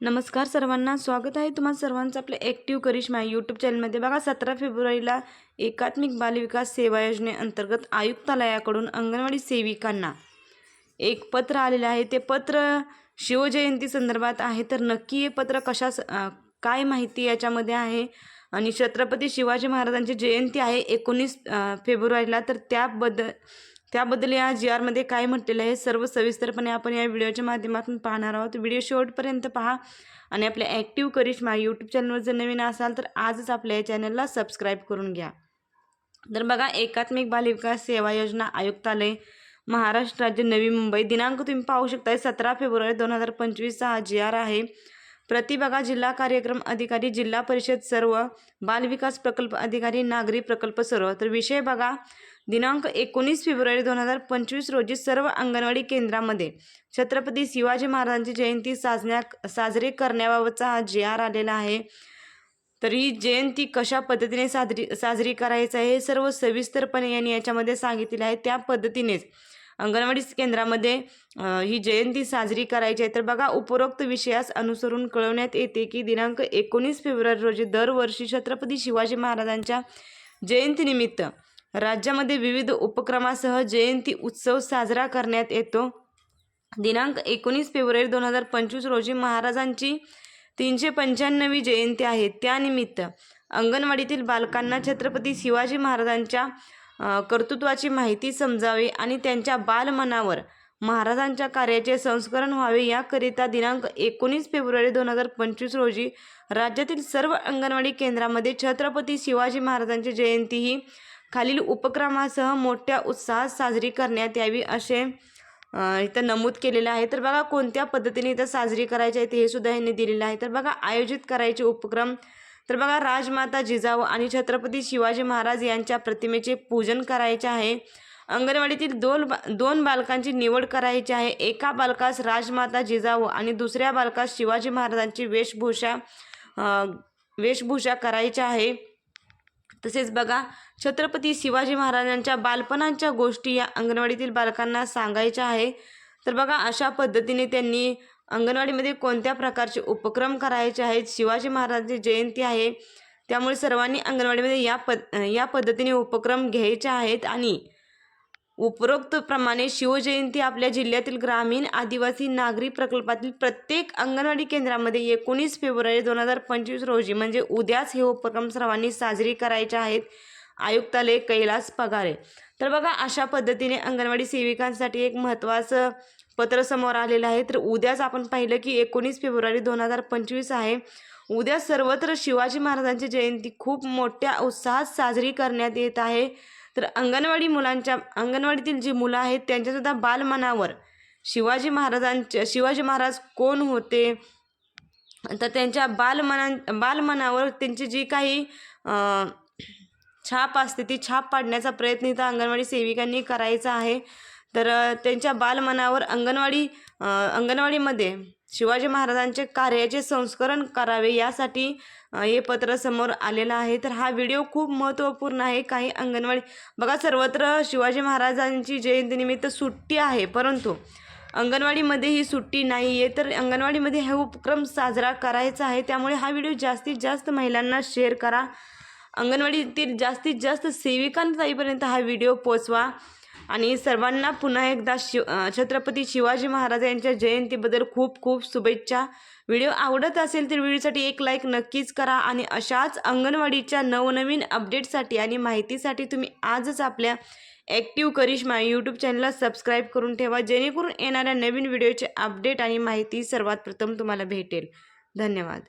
नमस्कार सर्वांना स्वागत आहे तुम्हा सर्वांचं आपलं ॲक्टिव्ह करिश्मा यूट्यूब चॅनलमध्ये बघा सतरा फेब्रुवारीला एकात्मिक बालविकास सेवा योजनेअंतर्गत आयुक्तालयाकडून अंगणवाडी सेविकांना एक पत्र आलेलं आहे. ते पत्र शिवजयंती संदर्भात आहे. तर नक्की हे पत्र कशा काय माहिती याच्यामध्ये आहे? आणि छत्रपती शिवाजी महाराजांची जयंती आहे एकोणीस फेब्रुवारीला. तर त्याबद्दल त्याबद्दल या जी आरमध्ये काय म्हटलेलं आहे सर्व सविस्तरपणे आपण या व्हिडिओच्या माध्यमातून पाहणार आहोत. व्हिडिओ शेवटपर्यंत पहा आणि आपल्या ॲक्टिव्ह करिश्मा यूट्यूब चॅनलवर जर नवीन असाल तर आजच आपल्या या चॅनलला सबस्क्राईब करून घ्या. तर बघा एकात्मिक बालविकास सेवा योजना आयुक्तालय महाराष्ट्र राज्य नवी मुंबई. दिनांक तुम्ही पाहू शकता सतरा फेब्रुवारी दोन हजार पंचवीसचा हा जी आर आहे. प्रति बघा जिल्हा कार्यक्रम अधिकारी जिल्हा परिषद सर्व बालविकास प्रकल्प अधिकारी नागरी प्रकल्प सर्व. तर विषय बघा दिनांक एकोणीस फेब्रुवारी दोन हजार पंचवीस रोजी सर्व अंगणवाडी केंद्रामध्ये छत्रपती शिवाजी महाराजांची जयंती साजण्या साजरी करण्याबाबतचा हा जे आर आलेला आहे. तर ही जयंती कशा पद्धतीने साजरी साजरी करायचं आहे हे सर्व सविस्तरपणे यांनी याच्यामध्ये सांगितले आहे. त्या पद्धतीनेच अंगणवाडी केंद्रामध्ये ही जयंती साजरी करायची आहे. तर बघा उपरोक्त विषयास अनुसरून कळवण्यात येते की दिनांक एकोणीस फेब्रुवारी रोजी दरवर्षी छत्रपती शिवाजी महाराजांच्या जयंतीनिमित्त राज्यामध्ये विविध उपक्रमासह जयंती उत्सव साजरा करण्यात येतो. दिनांक एकोणीस फेब्रुवारी दोन हजार पंचवीस रोजी महाराजांची तीनशे पंच्याण्णवी जयंती आहे. त्यानिमित्त अंगणवाडीतील बालकांना छत्रपती शिवाजी महाराजांच्या कर्तृत्वाची माहिती समजावी आणि त्यांच्या बालमनावर महाराजांच्या कार्याचे संस्करण व्हावे याकरिता दिनांक एकोणीस फेब्रुवारी दोन हजार पंचवीस रोजी राज्यातील सर्व अंगणवाडी केंद्रामध्ये छत्रपती शिवाजी महाराजांची जयंती ही खालील उपक्रमासह मोठ्या उत्साहात साजरी करण्यात यावी असे इथं नमूद केलेलं आहे. तर बघा कोणत्या पद्धतीने इथं साजरी करायची आहे ते हे सुद्धा यांनी दिलेलं आहे. तर बघा आयोजित करायचे उपक्रम. तर बघा राजमाता जिजाऊ आणि छत्रपती शिवाजी महाराज यांच्या प्रतिमेचे पूजन करायचे आहे. अंगणवाडीतील दोन बा दोन बालकांची निवड करायची आहे. एका बालकास राजमाता जिजाऊ आणि दुसऱ्या बालकास शिवाजी महाराजांची वेशभूषा वेशभूषा करायची आहे. तसेच बघा छत्रपती शिवाजी महाराजांच्या बालपणाच्या गोष्टी या अंगणवाडीतील बालकांना सांगायच्या आहे. तर बघा अशा पद्धतीने त्यांनी अंगणवाडीमध्ये कोणत्या प्रकारचे उपक्रम करायचे आहेत? शिवाजी महाराजांची जयंती आहे. त्यामुळे सर्वांनी अंगणवाडीमध्ये या पद या पद्धतीने उपक्रम घ्यायचे आहेत आणि उपरोक्त प्रमाणे शिवजयंती आपल्या जिल्ह्यातील ग्रामीण आदिवासी नागरी प्रकल्पातील प्रत्येक अंगणवाडी केंद्रामध्ये एकोणीस फेब्रुवारी दोन हजार पंचवीस रोजी म्हणजे उद्याच हे उपक्रम सर्वांनी साजरी करायचे आहेत. आयुक्तालय कैलास पगारे. तर बघा अशा पद्धतीने अंगणवाडी सेविकांसाठी एक महत्त्वाचं पत्र समोर आलेलं आहे. तर उद्याच आपण पाहिलं की एकोणीस फेब्रुवारी दोन हजार पंचवीस आहे. उद्या सर्वत्र शिवाजी महाराजांची जयंती खूप मोठ्या उत्साहात साजरी करण्यात येत आहे. तर अंगणवाडी मुलांच्या अंगणवाडीतील जी मुलं आहेत त्यांच्यासुद्धा बालमनावर शिवाजी महाराजांच्या शिवाजी महाराज कोण होते? तर त्यांच्या बालमना बालमनावर त्यांची जी काही छाप असते ती छाप पाडण्याचा प्रयत्न इथं अंगणवाडी सेविकांनी करायचा आहे. तर त्यांच्या बालमनावर अंगणवाडी अंगणवाडीमध्ये शिवाजी महाराजांचे कार्याचे संस्करण करावे यासाठी हे पत्र समोर आलेलं आहे. तर हा व्हिडिओ खूप महत्त्वपूर्ण आहे. काही अंगणवाडी बघा सर्वत्र शिवाजी महाराजांची जयंतीनिमित्त सुट्टी आहे. परंतु अंगणवाडीमध्ये ही सुट्टी नाही आहे तर अंगणवाडीमध्ये हा उपक्रम साजरा करायचा आहे. त्यामुळे हा व्हिडिओ जास्तीत जास्त महिलांना शेअर करा. अंगणवाडीतील जास्तीत जास्त सेविकांताईपर्यंत हा व्हिडिओ पोचवा आणि सर्वांना पुन्हा एकदा शिव छत्रपती शिवाजी महाराज यांच्या जयंतीबद्दल खूप खूप शुभेच्छा. व्हिडिओ आवडत असेल तर व्हिडिओसाठी एक लाईक नक्कीच करा आणि अशाच अंगणवाडीच्या नवनवीन अपडेटसाठी आणि माहितीसाठी तुम्ही आजच आपल्या ॲक्टिव्ह करिश्मा यूट्यूब चॅनलला सबस्क्राईब करून ठेवा जेणेकरून येणाऱ्या नवीन व्हिडिओचे अपडेट आणि माहिती सर्वात प्रथम तुम्हाला भेटेल. धन्यवाद.